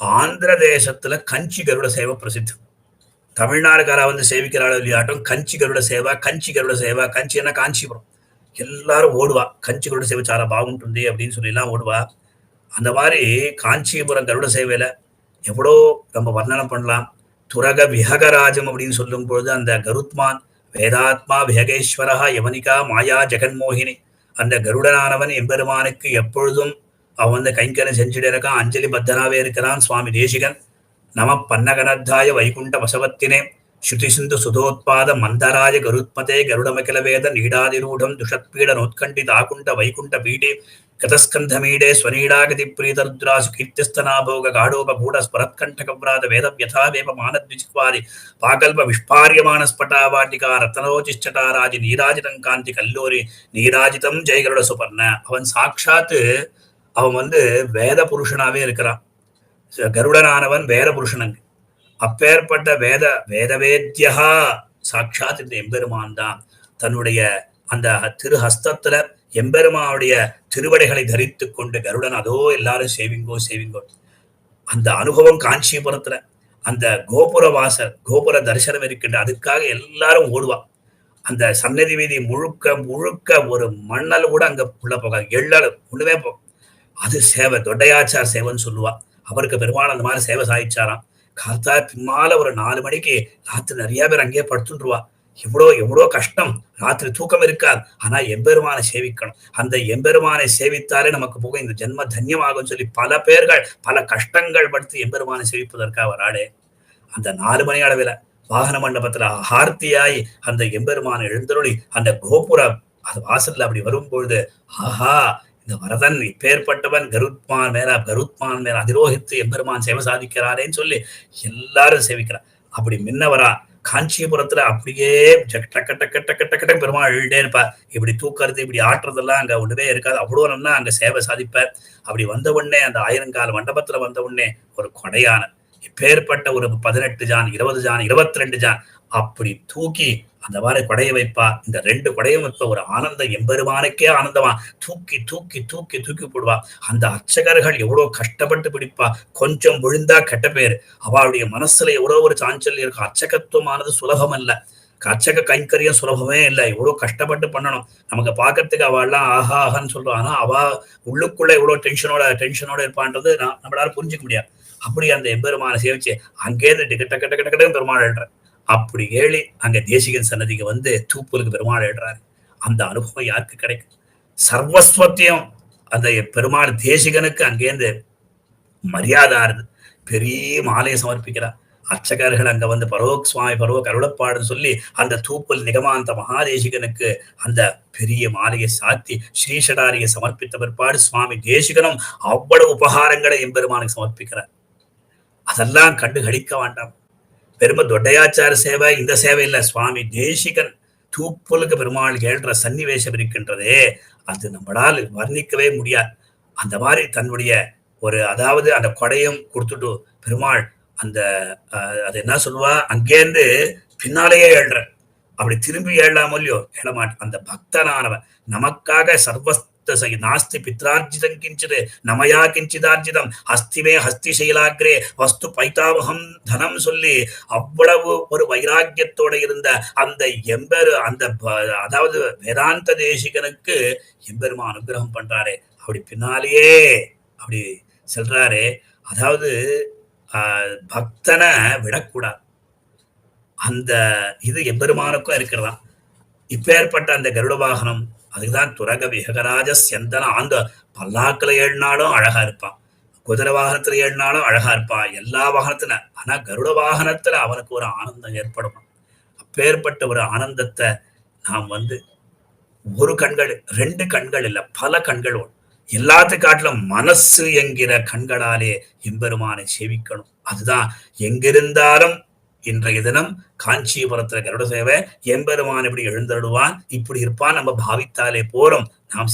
ஆந்திர தேசத்துல கஞ்சி கருட சேவை பிரசித்தம். தமிழ்நாடுக்காரா வந்து சேவிக்கிறாளோ இல்லையாட்டும் கஞ்சி கருட சேவா கஞ்சி கருட சேவா கஞ்சி என்ன காஞ்சிபுரம். எல்லாரும் ஓடுவா கஞ்சி கருட சேவை சாரா பாகுண்டுண்டு அப்படின்னு சொல்லிலாம் ஓடுவா. அந்த மாதிரி காஞ்சிபுரம் கருட சேவையில எவ்வளோ நம்ம வர்ணனம் பண்ணலாம். துரக விஹகராஜம் அப்படின்னு சொல்லும் பொழுது அந்த கருத்மான் வேதாத்மா விஹகேஸ்வரா யவனிகா மாயா ஜெகன்மோகினி அந்த கருடனானவன் எம்பெருமானுக்கு எப்பொழுதும் அவன் வந்து கைங்கரம் செஞ்சுட்டு இருக்கான் அஞ்சலி பத்தனாவே இருக்கிறான் சுவாமி தேசிகன். நம பன்னகனத்தாய வைகுண்ட வசவத்தினே ஸ்ருதி சிந்து சுதோத்பாத மந்தராய கருத்மதே கருடமகிலவேத நீடாதிரூடம் துஷத்பீட நோத்கண்டித ஆகுண்ட வைகுண்ட பீடே கதஸ்கந்தமீடே ஸ்வநீடாகதி பிரீதருத்ராசு கீர்த்திஸ்தனாபோக காடோபகூட ஸ்மரத்கண்டகவ்ராத வேத யதா வேப மானத்விஜிக்வாதி பாகல்ப விஷ்பாரியமான ஸ்பட்டாவாட்டிகா ரத்னோஜிஷ்டடாராஜி நீராஜிதம் காந்தி கல்லூரி நீராஜிதம் ஜெயகருட சுபர்ண. அவன் சாட்சாத்து அவன் வந்து வேத புருஷனாவே இருக்கிறான். கருடனானவன் வேத புருஷனங்க. அப்பேற்பட்ட வேத வேதவேத்தியா சாட்சாத் இந்த எம்பெருமான் தான் தன்னுடைய அந்த திருஹஸ்தத்துல எம்பெருமானுடைய திருவடைகளை தரித்து கொண்டு கருடன் அதோ எல்லாரும் சேவிங்கோ சேவிங்கோ. அந்த அனுபவம் காஞ்சிபுரத்துல அந்த கோபுர வாசல் கோபுர தரிசனம் இருக்கின்ற அதுக்காக எல்லாரும் ஓடுவா. அந்த சன்னதி வீதி முழுக்க முழுக்க ஒரு மண்ணல் கூட அங்க உள்ள போகாது. எள்ளல் ஒண்ணுமே போகும் அது சேவை தொட்டையாச்சார் சேவைன்னு சொல்லுவா. அவருக்கு பெருமாள் அந்த மாதிரி சேவை சாதிச்சாராம். காத்தா பின்னால ஒரு நாலு மணிக்கு ராத்திரி நிறைய பேர் அங்கேயே படுத்துருவா எவ்வளோ எவ்வளோ கஷ்டம். ராத்திரி தூக்கம் இருக்காது. ஆனா எம்பெருமானை சேவிக்கணும். அந்த எம்பெருமானை சேவித்தாலே நமக்கு போக இந்த ஜென்ம தன்யமாகும் சொல்லி பல பேர்கள் பல கஷ்டங்கள் படுத்து எம்பெருமானை சேவிப்பதற்காக வராளே. அந்த நாலு மணி அளவில் வாகன மண்டபத்துல ஹார்த்தியாய் அந்த எம்பெருமானை எழுந்தருளி அந்த கோபுரம் அது வாசல்ல அப்படி வரும்பொழுது ஆஹா இந்த வரதன் இப்பேற்பட்டவன் கருத்மான் மேல கருத்மான் மேல அதிரோகித்து எம்பெருமான் சேவை சாதிக்கிறாரேன்னு சொல்லி எல்லாரும் சேவிக்கிறான் அப்படி முன்னவரா காஞ்சிபுரத்துல அப்படியே டக்க டக்க டக்க டக்க பெருமாள் எழுதே இருப்பார். இப்படி தூக்கறது இப்படி ஆட்டுறதெல்லாம் அங்க ஒண்ணுமே இருக்காது. அவ்வளோ நல்லா அங்க சேவை சாதிப்பார். அப்படி வந்த உடனே அந்த ஆயிரங்கால மண்டபத்துல வந்த உடனே ஒரு கொடையான இப்பேற்பட்ட ஒரு பதினெட்டு ஜான் இருபது ஜான் இருபத்தி ரெண்டு ஜான். அப்படி தூக்கி அந்த மாதிரி குடைய வைப்பா இந்த ரெண்டு குடையும் வைப்ப ஒரு ஆனந்தம் எம்பெருமானுக்கே ஆனந்தமா தூக்கி தூக்கி தூக்கி தூக்கி போடுவா அந்த அர்ச்சகர்கள் எவ்வளவு கஷ்டப்பட்டு பிடிப்பா கொஞ்சம் விழுந்தா கெட்ட பேர் அவளுடைய மனசுல எவ்வளவு ஒரு சாஞ்சல் இருக்கும் அர்ச்சகத்துவமானது சுலபம் அல்ல அர்ச்சக கைங்கரியம் சுலபமே இல்லை எவ்வளவு கஷ்டப்பட்டு பண்ணணும் நமக்கு பார்க்கறதுக்கு அவள்லாம் ஆஹா ஆஹான்னு சொல்லுவா ஆனா அவ உள்ளுக்குள்ள எவ்வளவு டென்ஷனோட டென்ஷனோட இருப்பான்றது நான் நம்மளால புரிஞ்சுக்க முடியாது அப்படி அந்த எம்பெருமானை சேவிச்சு அங்கேருந்து டிக்கெட் டக்கு டக்கு டக்கு பெருமாள் எழுறேன் அப்படி ஏழி அங்க தேசிகன் சன்னதிக்கு வந்து தூப்புலுக்கு பெருமாள் எழுறாரு அந்த அனுபவம் யாருக்கு கிடைக்கும்? சர்வஸ்வத்தையும் அந்த பெருமாள் தேசிகனுக்கு அங்கேருந்து மரியாதை ஆறுது. பெரிய மாலையை சமர்ப்பிக்கிறார் அர்ச்சகர்கள் அங்க வந்து பரோக் சுவாமி பரவ கருளப்பாடுன்னு சொல்லி அந்த தூப்பல் நிகமாந்த மகாதேசிகனுக்கு அந்த பெரிய மாலையை சாத்தி ஸ்ரீஷடாரியை சமர்ப்பித்த பிற்பாடு சுவாமி தேசிகனும் அவ்வளவு உபகாரங்களை எம்பெருமானுக்கு சமர்ப்பிக்கிறார். அதெல்லாம் கண்டு கழிக்க வேண்டாம். பெருமை தொட்டையாச்சார சேவை இந்த சேவை இல்ல சுவாமி தேசிகன் தூப்புலுக்கு பெருமாள் ஏழ்ற சன்னிவேசம் இருக்கின்றதே அது நம்மளால் வர்ணிக்கவே முடியாது. அந்த மாதிரி தன்னுடைய ஒரு அதாவது அந்த கொடையும் கொடுத்துட்டு பெருமாள் அந்த அது என்ன சொல்லுவா? அங்கேருந்து பின்னாலேயே எழுற அப்படி திரும்பி ஏழாம இல்லையோ எழமாட்டான் அந்த பக்தனானவன். நமக்காக சர்வ நாஸ்தி பித்ரார்ஜிதம் கிஞ்சிது நமயா கிஞ்சிதார்ஜிதம் ஹஸ்திமே ஹஸ்தி சைலாகிரே வஸ்து பைத்தாவகம் தனம் சொல்லி அவ்வளவு ஒரு வைராக்கியத்தோட இருந்த அந்த எம்பெரு அந்த அதாவது வேதாந்த தேசிகனுக்கு எம்பெருமா அனுகிரகம் பண்றாரே அப்படி பின்னாலேயே அப்படி செல்றாரே அதாவது பக்தனை விடக்கூடாது அந்த இது எம்பெருமானுக்கும் இருக்கிறதா இப்பேற்பட்ட அந்த கருட வாகனம் அதுதான் துரக விகராஜ செந்தன ஆந்த பல்லாக்கில் ஏழினாலும் அழகா இருப்பான் குதிரை வாகனத்துல ஏழினாலும் அழகா இருப்பான் எல்லா வாகனத்துல ஆனா கருட வாகனத்துல அவனுக்கு ஒரு ஆனந்தம் ஏற்படும். அப்பேற்பட்ட ஒரு ஆனந்தத்தை நாம் வந்து ஒரு கண்கள் ரெண்டு கண்கள் இல்லை பல கண்கள் எல்லாத்து காட்டிலும் மனசு என்கிற கண்களாலே எம்பெருமானை சேவிக்கணும். அதுதான் எங்கிருந்தாலும் இன்றைய தினம் காஞ்சிபுரத்துல கருட சேவை எம்பெருமான் இப்படி எழுந்தருடுவான் இப்படி இருப்பான் நம்ம பாவித்தாலே போறோம் நாம்